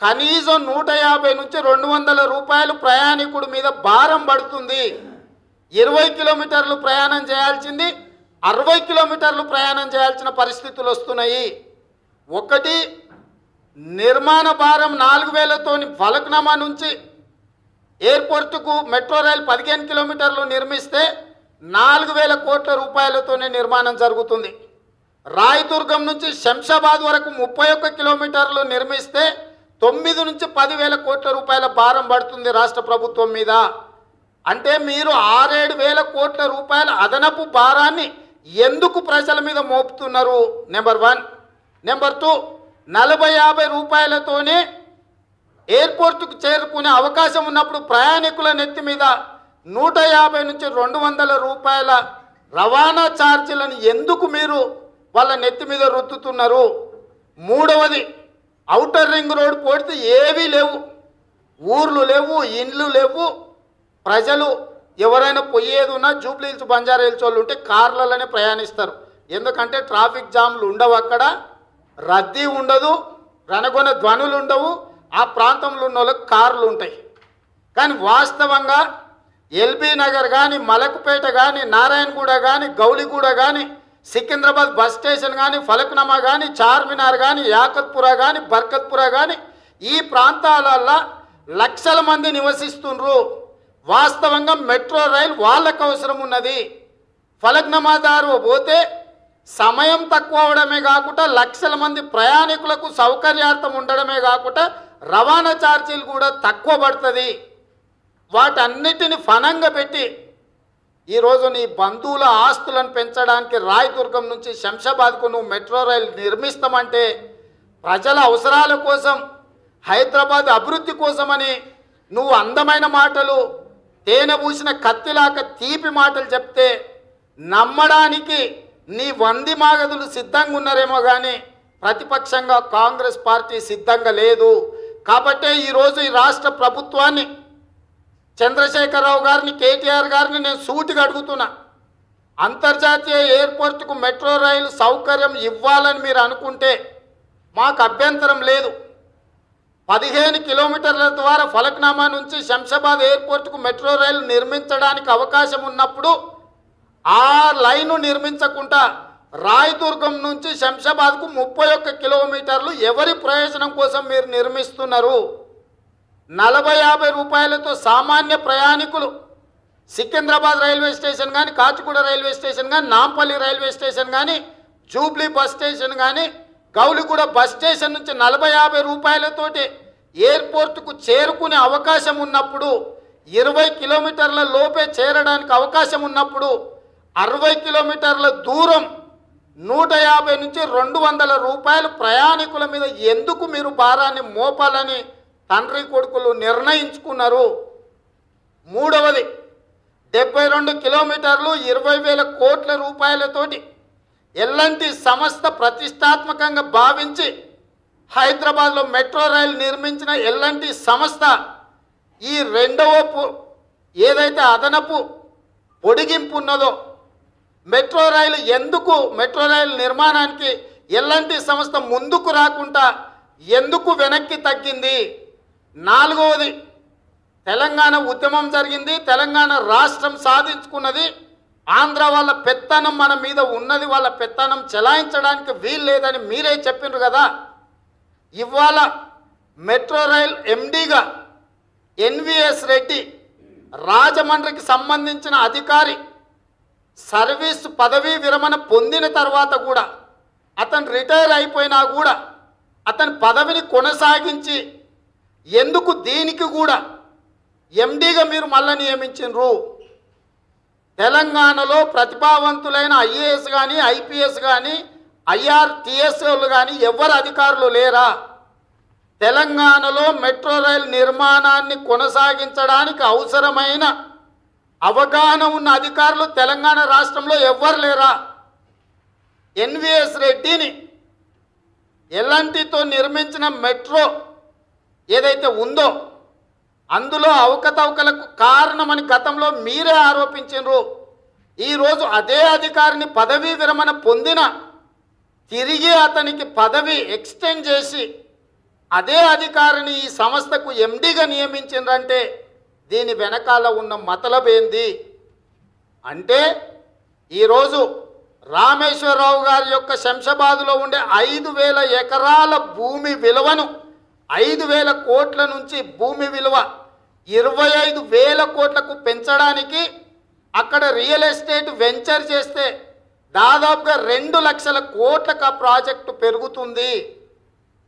కనీసం నూట యాభై నుంచి రెండు వందల రూపాయలు ప్రయాణికుడి మీద భారం పడుతుంది. ఇరవై కిలోమీటర్లు ప్రయాణం చేయాల్సింది అరవై కిలోమీటర్లు ప్రయాణం చేయాల్సిన పరిస్థితులు వస్తున్నాయి. ఒకటి నిర్మాణ భారం నాలుగు వేలతోని ఫలక్నామా నుంచి ఎయిర్పోర్టుకు మెట్రో రైలు పదిహేను కిలోమీటర్లు నిర్మిస్తే నాలుగు వేల కోట్ల రూపాయలతోనే నిర్మాణం జరుగుతుంది. రాయదుర్గం నుంచి శంషాబాద్ వరకు ముప్పై ఒక్క కిలోమీటర్లు నిర్మిస్తే తొమ్మిది నుంచి పదివేల కోట్ల రూపాయల భారం పడుతుంది రాష్ట్ర ప్రభుత్వం మీద. అంటే మీరు ఆరేడు వేల కోట్ల రూపాయల అదనపు భారాన్ని ఎందుకు ప్రజల మీద మోపుతున్నారు? నెంబర్ వన్ నెంబర్ టూ నలభై యాభై రూపాయలతోనే ఎయిర్పోర్టుకు చేరుకునే అవకాశం ఉన్నప్పుడు ప్రయాణికుల నెత్తి మీద నూట యాభై నుంచి రెండు వందల రూపాయల రవాణా ఛార్జీలను ఎందుకు మీరు వాళ్ళ నెత్తి మీద రుద్దుతున్నారు? మూడవది అవుటర్ రింగ్ రోడ్ పోడితే ఏవీ లేవు. ఊర్లు లేవు ఇండ్లు లేవు. ప్రజలు ఎవరైనా పోయేది ఉన్నా జూబ్లీ హిల్స్ బంజారా హిల్స్ వాళ్ళు ఉంటే కార్లలోనే ప్రయాణిస్తారు. ఎందుకంటే ట్రాఫిక్ జామ్లు ఉండవు అక్కడ రద్దీ ఉండదు రణగొన ధ్వనులు ఉండవు. ఆ ప్రాంతంలో ఉన్న వాళ్ళకి కార్లు ఉంటాయి. కానీ వాస్తవంగా ఎల్బీ నగర్ కానీ మలక్పేట కానీ నారాయణగూడ కానీ గౌలిగూడ కానీ సికింద్రాబాద్ బస్ స్టేషన్ కానీ ఫలక్నమా కానీ చార్మినార్ కానీ యాకత్పుర కానీ బర్కత్పుర కానీ ఈ ప్రాంతాలల్లో లక్షల మంది నివసిస్తుండ్రు. వాస్తవంగా మెట్రో రైలు వాళ్ళకు అవసరం ఉన్నది ఫలక్నమాదారు పోతే సమయం తక్కువ అవడమే కాకుండా లక్షల మంది ప్రయాణికులకు సౌకర్యార్థం ఉండడమే కాకుండా రవాణా ఛార్జీలు కూడా తక్కువ పడుతుంది. వాటన్నిటిని ఫనంగా పెట్టి ఈరోజు నీ బంధువుల ఆస్తులను పెంచడానికి రాయదుర్గం నుంచి శంషాబాద్కు నువ్వు మెట్రో రైలు నిర్మిస్తామంటే ప్రజల అవసరాల కోసం హైదరాబాద్ అభివృద్ధి కోసమని నువ్వు అందమైన మాటలు తేనె పూసిన కత్తిలాక తీపి మాటలు చెప్తే నమ్మడానికి నీ వంది మాగదులు సిద్ధంగా ఉన్నారేమో కానీ ప్రతిపక్షంగా కాంగ్రెస్ పార్టీ సిద్ధంగా లేదు. కాబట్టే ఈరోజు ఈ రాష్ట్ర ప్రభుత్వాన్ని చంద్రశేఖరరావు గారిని కేటీఆర్ గారిని నేను సూటిగా అడుగుతున్నా. అంతర్జాతీయ ఎయిర్పోర్టుకు మెట్రో రైలు సౌకర్యం ఇవ్వాలని మీరు అనుకుంటే మాకు అభ్యంతరం లేదు. పదిహేను కిలోమీటర్ల ద్వారా ఫలక్నామా నుంచి శంషాబాద్ ఎయిర్పోర్టుకు మెట్రో రైలు నిర్మించడానికి అవకాశం ఉన్నప్పుడు ఆ లైను నిర్మించకుండా రాయదుర్గం నుంచి శంషాబాద్కు ముప్పై ఒక్క కిలోమీటర్లు ఎవరి ప్రయోజనం కోసం మీరు నిర్మిస్తున్నారు? నలభై యాభై రూపాయలతో సామాన్య ప్రయాణికులు సికింద్రాబాద్ రైల్వే స్టేషన్ కానీ కాచిగూడ రైల్వే స్టేషన్ కానీ నాంపల్లి రైల్వే స్టేషన్ కానీ జూబ్లీ బస్ స్టేషన్ కానీ గౌలిగూడ బస్ స్టేషన్ నుంచి నలభై యాభై రూపాయలతోటి ఎయిర్పోర్టుకు చేరుకునే అవకాశం ఉన్నప్పుడు ఇరవై కిలోమీటర్ల లోపే చేరడానికి అవకాశం ఉన్నప్పుడు అరవై కిలోమీటర్ల దూరం నూట యాభై నుంచి రెండు వందల రూపాయలు ప్రయాణికుల మీద ఎందుకు మీరు భారాన్ని మోపాలని తండ్రి కొడుకులు నిర్ణయించుకున్నారు. మూడవది డెబ్బై రెండు కిలోమీటర్లు ఇరవై వేల కోట్ల రూపాయలతోటి ఎల్లంటి సంస్థ ప్రతిష్టాత్మకంగా భావించి హైదరాబాద్లో మెట్రో రైలు నిర్మించిన ఎల్లంటి సంస్థ ఈ రెండవ ఏదైతే అదనపు పొడిగింపు ఉన్నదో మెట్రో రైలు ఎందుకు మెట్రో రైలు నిర్మాణానికి ఎల్లంటి సంస్థ ముందుకు రాకుండా ఎందుకు వెనక్కి తగ్గింది? నాలుగవది తెలంగాణ ఉద్యమం జరిగింది తెలంగాణ రాష్ట్రం సాధించుకున్నది ఆంధ్ర వాళ్ళ పెత్తనం మన మీద ఉన్నది వాళ్ళ పెత్తనం చెలాయించడానికి వీలు లేదని మీరే చెప్పిండ్రు కదా. ఇవాళ మెట్రో రైల్ ఎండీగా ఎన్విఎస్ రెడ్డి రాజమండ్రికి సంబంధించిన అధికారి సర్వీస్ పదవీ విరమణ పొందిన తర్వాత కూడా అతను రిటైర్ అయిపోయినా కూడా అతని పదవిని కొనసాగించి ఎందుకు దీనికి కూడా? ఎండీగా మీరు మళ్ళా నియమించిండ్రు తెలంగాణలో ప్రతిభావంతులైన ఐఏఎస్ కానీ ఐపీఎస్ కానీ ఐఆర్టీఎస్లు కానీ ఎవరు అధికారులు లేరా? తెలంగాణలో మెట్రో రైల్ నిర్మాణాన్ని కొనసాగించడానికి అవసరమైన అవగాహన ఉన్న అధికారులు తెలంగాణ రాష్ట్రంలో ఎవ్వరు లేరా? ఎన్విఎస్ రెడ్డిని ఎలాంటితో నిర్మించిన మెట్రో ఏదైతే ఉందో అందులో అవకతవకలకు కారణమని గతంలో మీరే ఆరోపించారు ఈరోజు అదే అధికారిని పదవీ విరమణ పొందిన తిరిగి అతనికి పదవి ఎక్స్టెండ్ చేసి అదే అధికారిని ఈ సంస్థకు ఎండిగా నియమించిందంటే దీని వెనకాల ఉన్న మతలబేంది అంటే ఈరోజు రామేశ్వరరావు గారి యొక్క శంషాబాదులో ఉండే ఐదు వేల ఎకరాల భూమి విలువను ఐదు వేల కోట్ల నుంచి భూమి విలువ ఇరవై ఐదు వేల కోట్లకు పెంచడానికి అక్కడ రియల్ ఎస్టేట్ వెంచర్ చేస్తే దాదాపుగా రెండు లక్షల కోట్లకు ఆ ప్రాజెక్టు పెరుగుతుంది.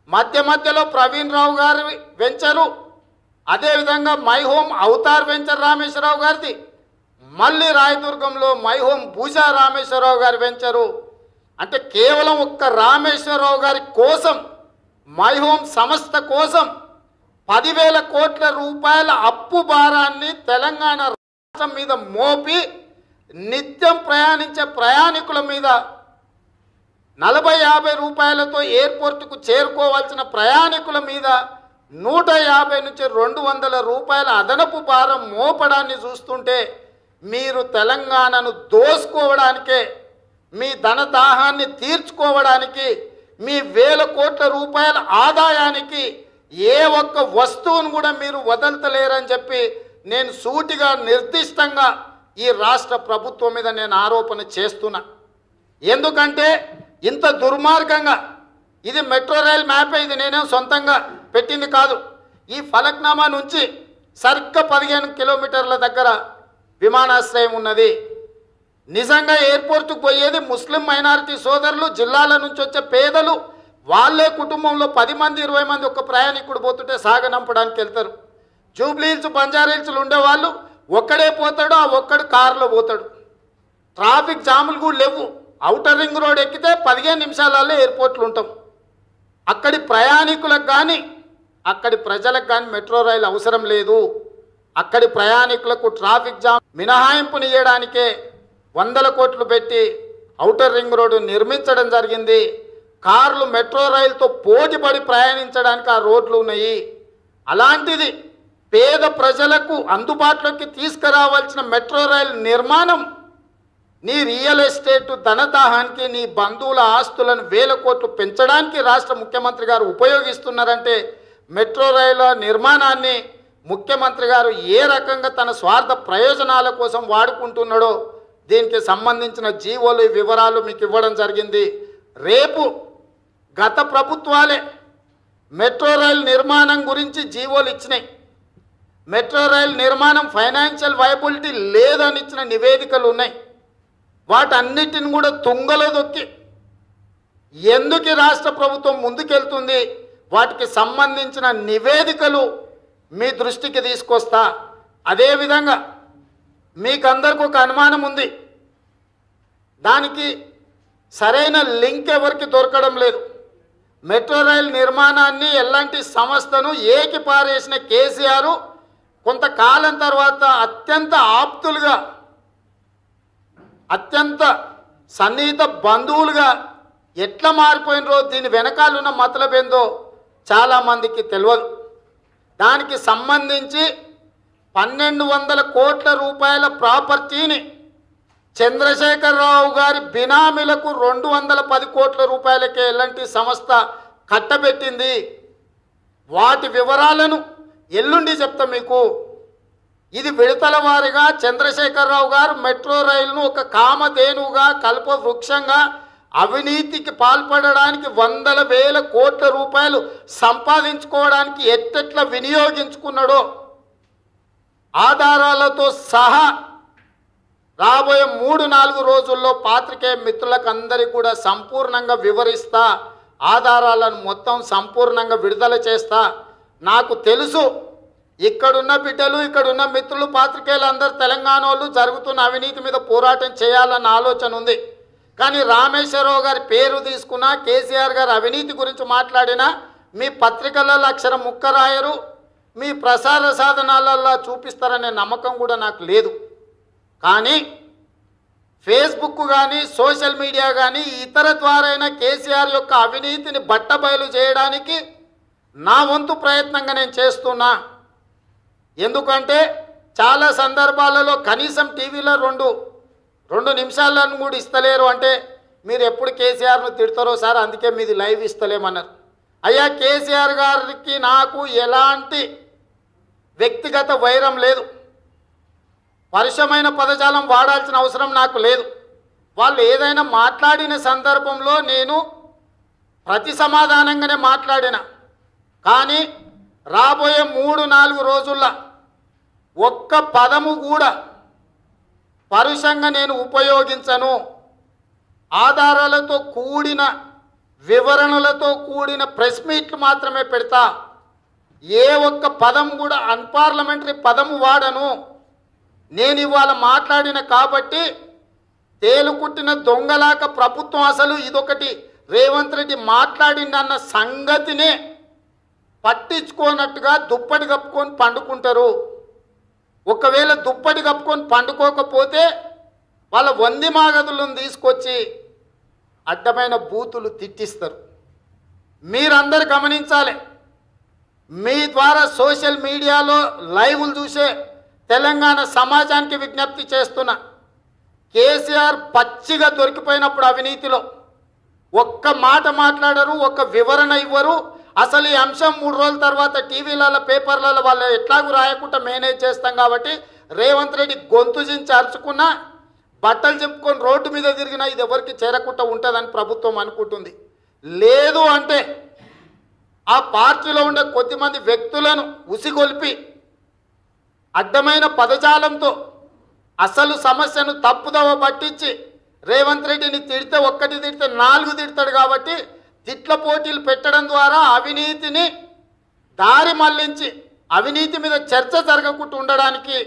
మధ్య మధ్యలో ప్రవీణ్ రావు గారి వెంచరు అదేవిధంగా My Home Avatar venture Rameshwar Rao గారిది మళ్ళీ రాయదుర్గంలో మై హోమ్ భూజా రామేశ్వరరావు గారి వెంచరు. అంటే కేవలం ఒక్క రామేశ్వరరావు గారి కోసం మై హోమ్ సంస్థ కోసం పదివేల కోట్ల రూపాయల అప్పు భారాన్ని తెలంగాణ రాష్ట్రం మీద మోపి నిత్యం ప్రయాణించే ప్రయాణికుల మీద నలభై యాభై రూపాయలతో ఎయిర్పోర్టుకు చేరుకోవాల్సిన ప్రయాణికుల మీద నూట యాభై నుంచి రెండు వందల రూపాయల అదనపు భారం మోపడాన్ని చూస్తుంటే మీరు తెలంగాణను దోసుకోవడానికే మీ ధనదాహాన్ని తీర్చుకోవడానికి మీ వేల కోట్ల రూపాయల ఆదాయానికి ఏ ఒక్క వస్తువును కూడా మీరు వదలతలేరని చెప్పి నేను సూటిగా నిర్దిష్టంగా ఈ రాష్ట్ర ప్రభుత్వం మీద నేను ఆరోపణ చేస్తున్నా. ఎందుకంటే ఇంత దుర్మార్గంగా ఇది మెట్రో రైల్ మ్యాపే ఇది నేనేం సొంతంగా పెట్టింది కాదు. ఈ ఫలక్నామా నుంచి సరిగ్గా పదిహేను కిలోమీటర్ల దగ్గర విమానాశ్రయం ఉన్నది. నిజంగా ఎయిర్పోర్ట్కి పోయేది ముస్లిం మైనారిటీ సోదరులు జిల్లాల నుంచి వచ్చే పేదలు. వాళ్ళే కుటుంబంలో పది మంది ఇరవై మంది ఒక ప్రయాణికుడు పోతుంటే సాగనంపడానికి వెళ్తారు. జూబ్లీ హిల్స్ ఉండేవాళ్ళు ఒక్కడే పోతాడు ఆ ఒక్కడు కారులో పోతాడు. ట్రాఫిక్ జాములు కూడా లేవు. అవుటర్ రింగ్ రోడ్ ఎక్కితే పదిహేను నిమిషాలలో ఎయిర్పోర్ట్లు ఉంటాం. అక్కడి ప్రయాణికులకు కానీ అక్కడి ప్రజలకు కానీ మెట్రో రైలు అవసరం లేదు. అక్కడి ప్రయాణికులకు ట్రాఫిక్ జామ్ మినహాయింపునియడానికే వందల కోట్లు పెట్టి అవుటర్ రింగ్ రోడ్డు నిర్మించడం జరిగింది. కార్లు మెట్రో రైలుతో పోటీపడి ప్రయాణించడానికి ఆ రోడ్లు ఉన్నాయి. అలాంటిది పేద ప్రజలకు అందుబాటులోకి తీసుకురావాల్సిన మెట్రో రైలు నిర్మాణం. నీ రియల్ ఎస్టేట్ ధనదాహానికి నీ బంధువుల ఆస్తులను వేల కోట్లు పెంచడానికి రాష్ట్ర ముఖ్యమంత్రి గారు ఉపయోగిస్తున్నారంటే మెట్రో రైలు నిర్మాణాన్ని ముఖ్యమంత్రి గారు ఏ రకంగా తన స్వార్థ ప్రయోజనాల కోసం వాడుకుంటున్నాడో దీనికి సంబంధించిన జీవోలు వివరాలు మీకు ఇవ్వడం జరిగింది. రేపు గత ప్రభుత్వాలే మెట్రో రైల్ నిర్మాణం గురించి జీవోలు ఇచ్చినాయి. మెట్రో రైల్ నిర్మాణం ఫైనాన్షియల్ వైబిలిటీ లేదని ఇచ్చిన నివేదికలు ఉన్నాయి. వాటన్నిటిని కూడా తుంగలో దొక్కి ఎందుకు రాష్ట్ర ప్రభుత్వం ముందుకెళ్తుంది? వాటికి సంబంధించిన నివేదికలు మీ దృష్టికి తీసుకొస్తా. అదేవిధంగా మీకందరికి ఒక అనుమానం ఉంది. దానికి సరైన లింక్ ఎవరికి దొరకడం లేదు. మెట్రో రైల్ నిర్మాణాన్ని ఎలాంటి సంస్థను ఏకి పారేసిన కేసీఆర్ కొంతకాలం తర్వాత అత్యంత ఆప్తులుగా అత్యంత సన్నిహిత బంధువులుగా ఎట్లా మారిపోయినరో దీని వెనకాలన్న మతలబేందో చాలామందికి తెలియదు దానికి సంబంధించి పన్నెండు వందల కోట్ల రూపాయల ప్రాపర్టీని చంద్రశేఖరరావు గారి బినామీలకు రెండు వందల పది కోట్ల రూపాయలకే ఎలాంటి సంస్థ కట్టబెట్టింది? వాటి వివరాలను ఎల్లుండి చెప్తా మీకు. ఇది విడతల వారిగా చంద్రశేఖరరావు గారు మెట్రో రైలును ఒక కామధేనువుగా కల్ప వృక్షంగా అవినీతికి పాల్పడడానికి వందల వేల కోట్ల రూపాయలు సంపాదించుకోవడానికి ఎట్టెట్లా వినియోగించుకున్నాడో ఆధారాలతో సహా రాబోయే మూడు నాలుగు రోజుల్లో పాత్రికేయ మిత్రులకు అందరికీ కూడా సంపూర్ణంగా వివరిస్తా ఆధారాలను మొత్తం సంపూర్ణంగా విడుదల చేస్తా. నాకు తెలుసు ఇక్కడున్న బిడ్డలు ఇక్కడున్న మిత్రులు పాత్రికేయులు అందరు తెలంగాణ వాళ్ళు జరుగుతున్న అవినీతి మీద పోరాటం చేయాలన్న ఆలోచన ఉంది. కానీ రామేశ్వరరావు గారి పేరు తీసుకున్నా కేసీఆర్ గారు అవినీతి గురించి మాట్లాడినా మీ పత్రికలలో అక్షరం ముక్క రాయరు. మీ ప్రసార సాధనాలల్లా చూపిస్తారనే నమ్మకం కూడా నాకు లేదు. కానీ ఫేస్బుక్ కానీ సోషల్ మీడియా కానీ ఇతర ద్వారైనా కేసీఆర్ యొక్క అవినీతిని బట్టబయలు చేయడానికి నా వంతు ప్రయత్నంగా నేను చేస్తున్నా. ఎందుకంటే చాలా సందర్భాలలో కనీసం టీవీలో రెండు రెండు నిమిషాలను కూడా ఇస్తలేరు అంటే మీరు ఎప్పుడు కేసీఆర్ను తిడతారో సార్ అందుకే మీది లైవ్ ఇస్తలేమన్నారు. అయ్యా కేసీఆర్ గారికి నాకు ఎలాంటి వ్యక్తిగత వైరం లేదు. పరుషమైన పదజాలం వాడాల్సిన అవసరం నాకు లేదు. వాళ్ళు ఏదైనా మాట్లాడిన సందర్భంలో నేను ప్రతి సమాధానంగానే మాట్లాడిన. కానీ రాబోయే మూడు నాలుగు రోజుల్లో ఒక్క పదము కూడా పరుషంగా నేను ఉపయోగించను. ఆధారాలతో కూడిన వివరణలతో కూడిన ప్రెస్ మీట్లు మాత్రమే పెడతా. ఏ ఒక్క పదం కూడా అన్పార్లమెంటరీ పదము వాడను. నేను ఇవాళ మాట్లాడిన కాబట్టి తేలుకుట్టిన దొంగలాక ప్రభుత్వం అసలు ఇదొకటి. రేవంత్ రెడ్డి మాట్లాడిందన్న సంగతినే పట్టించుకోనట్టుగా దుప్పటి కప్పుకొని పండుకుంటారు. ఒకవేళ దుప్పటి కప్పుకొని పండుకోకపోతే వాళ్ళ వంది మాగదులను తీసుకొచ్చి అడ్డమైన బూతులు తిట్టిస్తారు. మీరందరు గమనించాలి. మీ ద్వారా సోషల్ మీడియాలో లైవ్లు చూసే తెలంగాణ సమాజానికి విజ్ఞప్తి చేస్తున్నా కేసీఆర్ పచ్చిగా దొరికిపోయినప్పుడు అవినీతిలో. ఒక్క మాట మాట్లాడరు ఒక్క వివరణ ఇవ్వరు. అసలు ఈ అంశం మూడు రోజుల తర్వాత టీవీలలో పేపర్లలో వాళ్ళు ఎట్లాగూ రాయకుండా మేనేజ్ చేస్తాం కాబట్టి రేవంత్ రెడ్డి గొంతు చించి అరుచుకున్నా బట్టలు చెప్పుకొని రోడ్డు మీద తిరిగినా ఇది ఎవరికి చేరకుండా ఉంటుందని ప్రభుత్వం అనుకుంటుంది. లేదు అంటే ఆ పార్టీలో ఉండే కొద్దిమంది వ్యక్తులను ఉసిగొల్పి అడ్డమైన పదజాలంతో అసలు సమస్యను తప్పుదవ పట్టించి రేవంత్ రెడ్డిని తిడితే ఒక్కటి తిడితే నాలుగు తిడతాడు కాబట్టి తిట్ల పోటీలు పెట్టడం ద్వారా అవినీతిని దారి మళ్ళించి అవినీతి మీద చర్చ జరగకుండా ఉండడానికి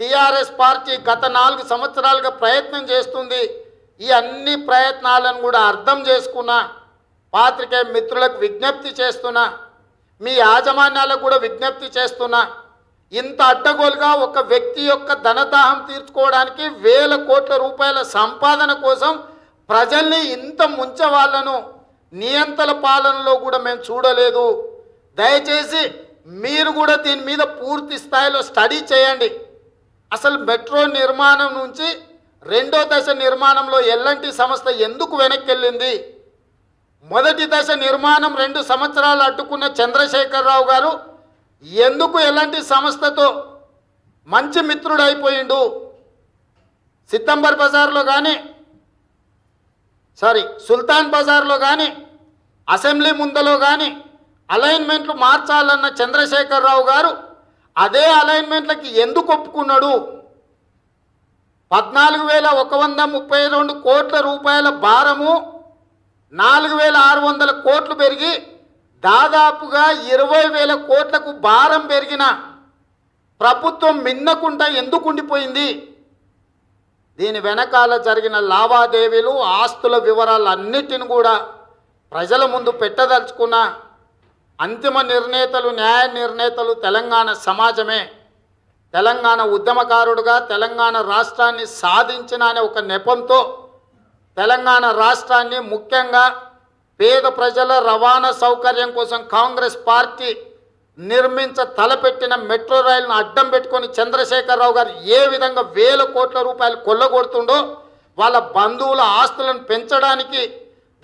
టీఆర్ఎస్ పార్టీ గత నాలుగు సంవత్సరాలుగా ప్రయత్నం చేస్తుంది. ఈ అన్ని ప్రయత్నాలను కూడా అర్థం చేసుకున్నా పాత్రికేయ మిత్రులకు విజ్ఞప్తి చేస్తున్నా మీ యాజమాన్యాలకు కూడా విజ్ఞప్తి చేస్తున్నా ఇంత అడ్డగోలుగా ఒక వ్యక్తి యొక్క ధనదాహం తీర్చుకోవడానికి వేల కోట్ల రూపాయల సంపాదన కోసం ప్రజల్ని ఇంత ముంచవాళ్ళను నియంతల పాలనలో కూడా మేము చూడలేదు. దయచేసి మీరు కూడా దీని మీద పూర్తి స్థాయిలో స్టడీ చేయండి. అసలు మెట్రో నిర్మాణం నుంచి రెండో దశ నిర్మాణంలో ఎల్ఎన్టి సంస్థ ఎందుకు వెనక్కి వెళ్ళింది మొదటి దశ నిర్మాణం రెండు సంవత్సరాలు అట్టుకున్న చంద్రశేఖరరావు గారు ఎందుకు ఎలాంటి సంస్థతో మంచి మిత్రుడు అయిపోయిండు సితంబర్ బజార్లో కానీ సారీ సుల్తాన్ బజార్లో కానీ అసెంబ్లీ ముందలో కానీ అలైన్మెంట్లు మార్చాలన్న చంద్రశేఖరరావు గారు అదే అలైన్మెంట్లకి ఎందుకు ఒప్పుకున్నాడు? పద్నాలుగు వేల ఒక వంద ముప్పై రెండు కోట్ల రూపాయల భారము నాలుగు వేల ఆరు వందల కోట్లు పెరిగి దాదాపుగా ఇరవై వేల కోట్లకు భారం పెరిగిన ప్రభుత్వం మిన్నకుండా ఎందుకు ఉండిపోయింది? దీని వెనకాల జరిగిన లావాదేవీలు ఆస్తుల వివరాలు అన్నిటిని కూడా ప్రజల ముందు పెట్టదలుచుకున్న అంతిమ నిర్ణేతలు న్యాయ నిర్ణేతలు తెలంగాణ సమాజమే. తెలంగాణ ఉద్యమకారుడుగా తెలంగాణ రాష్ట్రాన్ని సాధించిన అనే ఒక నెపంతో తెలంగాణ రాష్ట్రాన్ని ముఖ్యంగా పేద ప్రజల రవాణా సౌకర్యం కోసం కాంగ్రెస్ పార్టీ నిర్మించ తలపెట్టిన మెట్రో రైలును అడ్డం పెట్టుకొని చంద్రశేఖరరావు గారు ఏ విధంగా వేల కోట్ల రూపాయలు కొల్లగొడుతుండో వాళ్ళ బంధువుల ఆస్తులను పెంచడానికి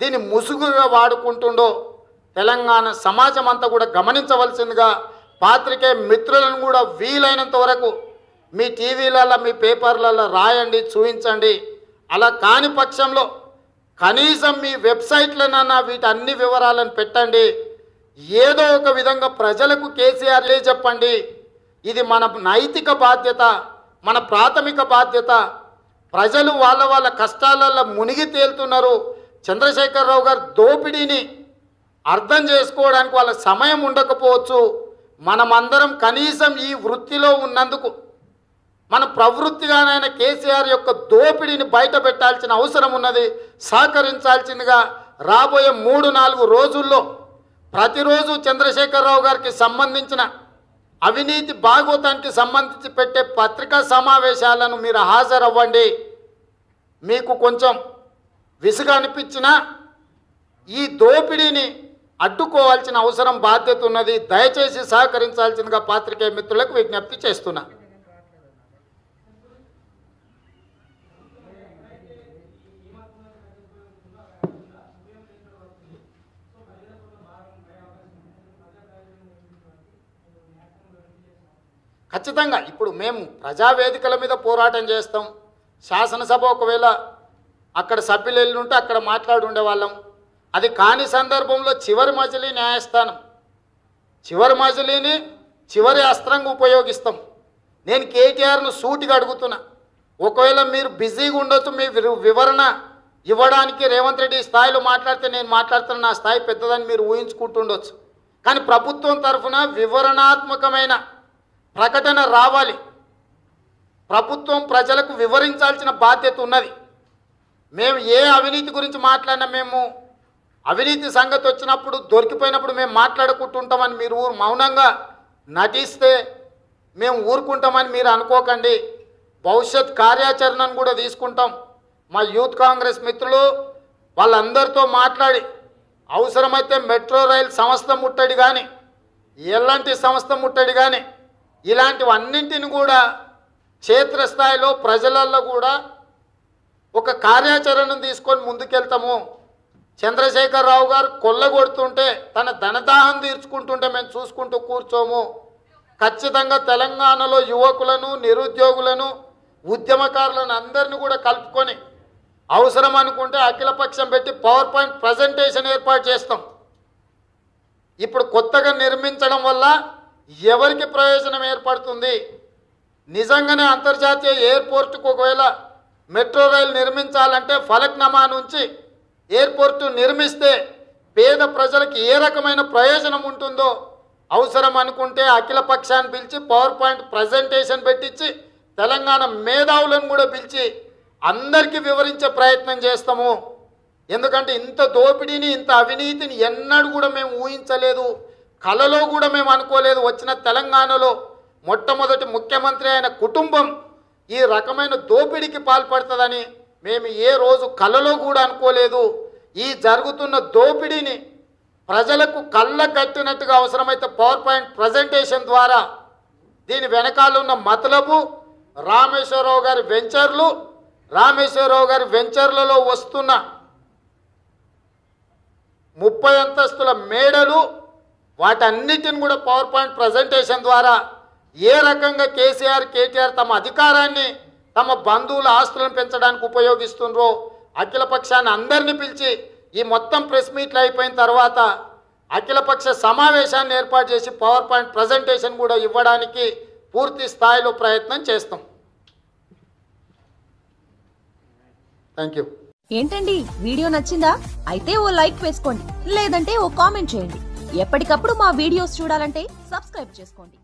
దీన్ని ముసుగుగా వాడుకుంటుండో తెలంగాణ సమాజం అంతా కూడా గమనించవలసిందిగా పాత్రికే మిత్రులను కూడా వీలైనంత వరకు మీ టీవీలలో మీ పేపర్లలో రాయండి చూపించండి అలా కాని పక్షంలో కనీసం మీ వెబ్సైట్లనన్నా వీటి అన్ని వివరాలను పెట్టండి. ఏదో ఒక విధంగా ప్రజలకు కేసీఆర్లే చెప్పండి. ఇది మన నైతిక బాధ్యత మన ప్రాథమిక బాధ్యత. ప్రజలు వాళ్ళ వాళ్ళ కష్టాలలో మునిగి తేలుతున్నారు. చంద్రశేఖరరావు గారు దోపిడీని అర్థం చేసుకోవడానికి వాళ్ళ సమయం ఉండకపోవచ్చు. మనమందరం కనీసం ఈ వృత్తిలో ఉన్నందుకు మన ప్రవృత్తిగానైన కేసీఆర్ యొక్క దోపిడీని బయట పెట్టాల్సిన అవసరం ఉన్నది. సహకరించాల్సిందిగా రాబోయే మూడు నాలుగు రోజుల్లో ప్రతిరోజు చంద్రశేఖరరావు గారికి సంబంధించిన అవినీతి భాగవతానికి సంబంధించి పెట్టే పత్రికా సమావేశాలను మీరు హాజరవ్వండి. మీకు కొంచెం విసుగు అనిపించినా ఈ దోపిడీని అడ్డుకోవాల్సిన అవసరం బాధ్యత ఉన్నది. దయచేసి సహకరించాల్సిందిగా పాత్రికేయ మిత్రులకు విజ్ఞప్తి చేస్తున్నా. ఖచ్చితంగా ఇప్పుడు మేము ప్రజావేదికల మీద పోరాటం చేస్తాం. శాసనసభ ఒకవేళ అక్కడ సభ్యులు వెళ్ళి ఉంటే అక్కడ మాట్లాడి ఉండేవాళ్ళం అది కాని సందర్భంలో చివరి మజిలీ న్యాయస్థానం. చివరి మజిలీని చివరి అస్త్రంగా ఉపయోగిస్తాం. నేను కేటీఆర్ను సూటిగా అడుగుతున్నా. ఒకవేళ మీరు బిజీగా ఉండొచ్చు మీ వివరణ ఇవ్వడానికి రేవంత్ రెడ్డి స్థాయిలో మాట్లాడితే నేను మాట్లాడుతున్న నా స్థాయి పెద్దదని మీరు ఊహించుకుంటుండొచ్చు. కానీ ప్రభుత్వం తరఫున వివరణాత్మకమైన ప్రకటన రావాలి. ప్రభుత్వం ప్రజలకు వివరించాల్సిన బాధ్యత ఉన్నది. మేము ఏ అవినీతి గురించి మాట్లాడినా మేము అవినీతి సంగతి వచ్చినప్పుడు దొరికిపోయినప్పుడు మేము మాట్లాడుకుంటుంటామని మీరు ఊరు మౌనంగా నటిస్తే మేము ఊరుకుంటామని మీరు అనుకోకండి. భవిష్యత్ కార్యాచరణను కూడా తీసుకుంటాం. మా యూత్ కాంగ్రెస్ మిత్రులు వాళ్ళందరితో మాట్లాడి అవసరమైతే మెట్రో రైల్ సంస్థ ముట్టడి కానీ ఎలాంటి సంస్థ ముట్టడి కానీ ఇలాంటివన్నింటిని కూడా క్షేత్రస్థాయిలో ప్రజలల్లో కూడా ఒక కార్యాచరణను తీసుకొని ముందుకెళ్తాము. చంద్రశేఖరరావు గారు కొల్లగొడుతుంటే తన ధనదాహం తీర్చుకుంటుంటే మేము చూసుకుంటూ కూర్చోము. ఖచ్చితంగా తెలంగాణలో యువకులను నిరుద్యోగులను ఉద్యమకారులను అందరిని కూడా కలుపుకొని అవసరం అనుకుంటే అఖిలపక్షం పెట్టి పవర్ పాయింట్ ప్రజెంటేషన్ ఏర్పాటు చేస్తాం. ఇప్పుడు కొత్తగా నిర్మించడం వల్ల ఎవరికి ప్రయోజనం ఏర్పడుతుంది? నిజంగానే అంతర్జాతీయ ఎయిర్పోర్ట్కు ఒకవేళ మెట్రో రైలు నిర్మించాలంటే ఫలక్నమా నుంచి ఎయిర్పోర్టు నిర్మిస్తే పేద ప్రజలకు ఏ రకమైన ప్రయోజనం ఉంటుందో అవసరం అనుకుంటే అఖిల పక్షాన్ని పిలిచి పవర్ పాయింట్ ప్రజెంటేషన్ పెట్టించి తెలంగాణ మేధావులను కూడా పిలిచి అందరికీ వివరించే ప్రయత్నం చేస్తాము. ఎందుకంటే ఇంత దోపిడీని ఇంత అవినీతిని ఎన్నడూ కూడా మేము ఊహించలేదు. కలలో కూడా మేము అనుకోలేదు. వచ్చిన తెలంగాణలో మొట్టమొదటి ముఖ్యమంత్రి అయిన కుటుంబం ఈ రకమైన దోపిడీకి పాల్పడుతుందని మేము ఏ రోజు కలలో కూడా అనుకోలేదు. ఈ జరుగుతున్న దోపిడీని ప్రజలకు కళ్ళ కట్టినట్టుగా అవసరమైతే పవర్ పాయింట్ ప్రజెంటేషన్ ద్వారా దీని వెనకాలన్న మతలబు రామేశ్వరరావు గారి వెంచర్లు రామేశ్వరరావు గారి వెంచర్లలో వస్తున్న ముప్పై అంతస్తుల మేడలు వాటన్నిటిని కూడా పవర్ పాయింట్ ప్రజెంటేషన్ ద్వారా ఏ రకంగా కేసీఆర్ కేటీఆర్ తమ అధికారాన్ని తమ బంధువుల ఆస్తులను పెంచడానికి ఉపయోగిస్తుండ్రో అఖిలపక్షాన్ని అందరినీ పిలిచి ఈ మొత్తం ప్రెస్ మీట్లు అయిపోయిన తర్వాత అఖిలపక్ష సమావేశాన్ని ఏర్పాటు చేసి పవర్ పాయింట్ ప్రజెంటేషన్ కూడా ఇవ్వడానికి పూర్తి స్థాయిలో ప్రయత్నం చేస్తాం. థ్యాంక్ యూ ఏంటండి? వీడియో నచ్చిందా? అయితే ఓ లైక్ వేసుకోండి. లేదంటే ఓ కామెంట్ చేయండి. ఎప్పటికప్పుడు మా వీడియోస్ చూడాలంటే సబ్స్క్రైబ్ చేసుకోండి.